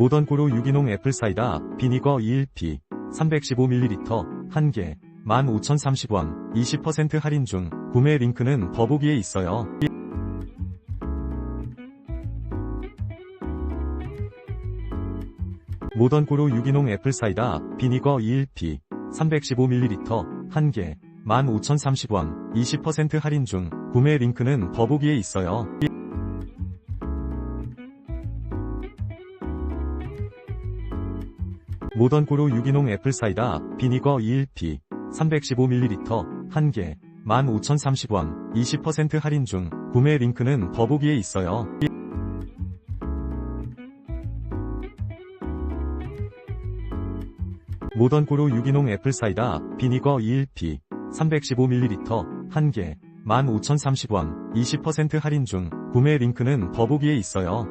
모던고로 유기농 애플사이다 비니거 21P 315ml 1개 15,030원 20% 할인 중 구매 링크는 더보기에 있어요. 모던고로 유기농 애플사이다 비니거 21P 315ml 1개 15,030원 20% 할인 중 구매 링크는 더보기에 있어요. 모던고로 유기농 애플사이다 비니거 21P 315ml 1개 15,030원 20% 할인 중 구매 링크는 더보기에 있어요. 모던고로 유기농 애플사이다 비니거 21P 315ml 1개 15,030원 20% 할인 중 구매 링크는 더보기에 있어요.